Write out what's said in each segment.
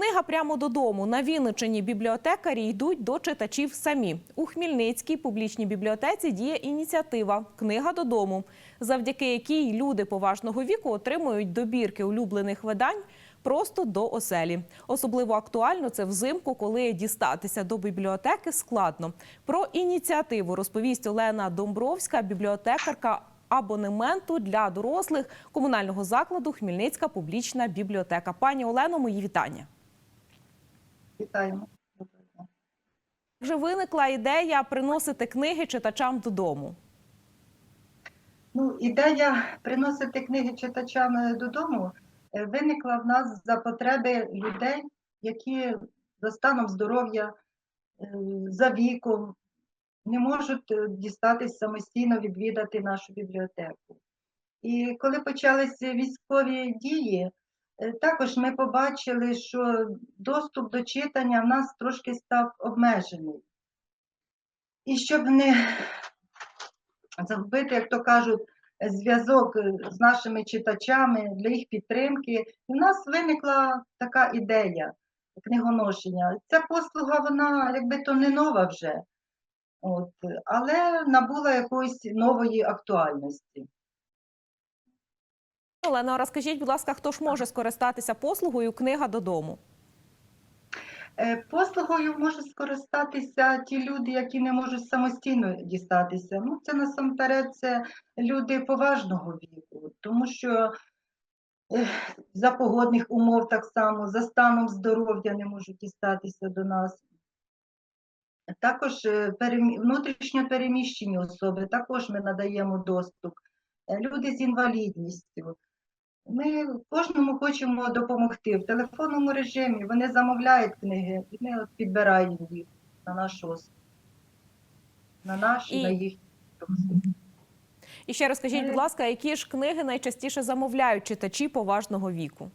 Книга прямо додому. На Вінничині бібліотекарі йдуть до читачів самі. У Хмільницькій публічній бібліотеці діє ініціатива Книга додому, завдяки якій люди поважного віку отримують добірки улюблених видань просто до оселі. Особливо актуально це взимку, коли дістатися до бібліотеки складно. Про ініціативу розповість Олена Домбровська, бібліотекарка абонементу для дорослих комунального закладу Хмільницька публічна бібліотека. Пані Олено, мої вітання. Вітаємо. Вже виникла ідея приносити книги читачам додому. Ну, ідея приносити книги читачам е, додому е, виникла в нас за потреби людей, які за станом здоров'я, е, за віком не можуть дістатись самостійно відвідати нашу бібліотеку. І коли почалися військові дії, також ми побачили, що доступ до читання в нас трошки став обмежений. І щоб не загубити, як то кажуть, зв'язок е, з нашими читачами для їх підтримки. В нас виникла така ідея книгоношення. Ця послуга, вона якби то не нова вже, от, але набула якоїсь нової актуальності. Олено, розкажіть, будь ласка, хто ж може скористатися послугою книга додому? Е, Послугою можуть скористатися ті люди, які не можуть самостійно дістатися. Ну, це насамперед це люди поважного віку, тому що е, за погодних умов так само, за станом здоров'я не можуть дістатися до нас. Також е, внутрішньо переміщені особи, також ми надаємо доступ. Люди з інвалідністю. Ми кожному хочемо допомогти в телефонному режимі. Вони замовляють книги, і ми от підбираємо їх на наш осуд. На наш і на їхній розсуд. І ще розкажіть, будь ласка, які ж книги найчастіше замовляють читачі поважного віку?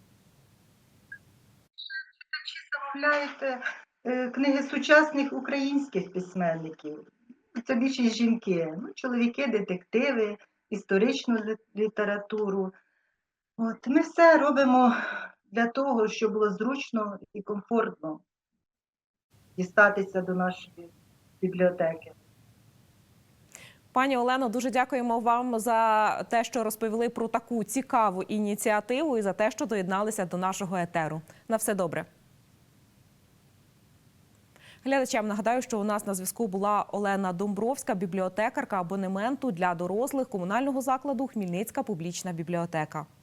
Читачі Замовляють е, е, книги сучасних українських письменників. Це більшість жінки. Ну, чоловіки, детективи, історичну літературу. От, ми все робимо для того, щоб було зручно і комфортно дістатися до нашої бібліотеки. Пані Олено, дуже дякуємо вам за те, що розповіли про таку цікаву ініціативу і за те, що доєдналися до нашого етеру. На все добре. Глядачам нагадаю, що у нас на зв'язку була Олена Домбровська, бібліотекарка абонементу для дорослих комунального закладу Хмільницька публічна бібліотека.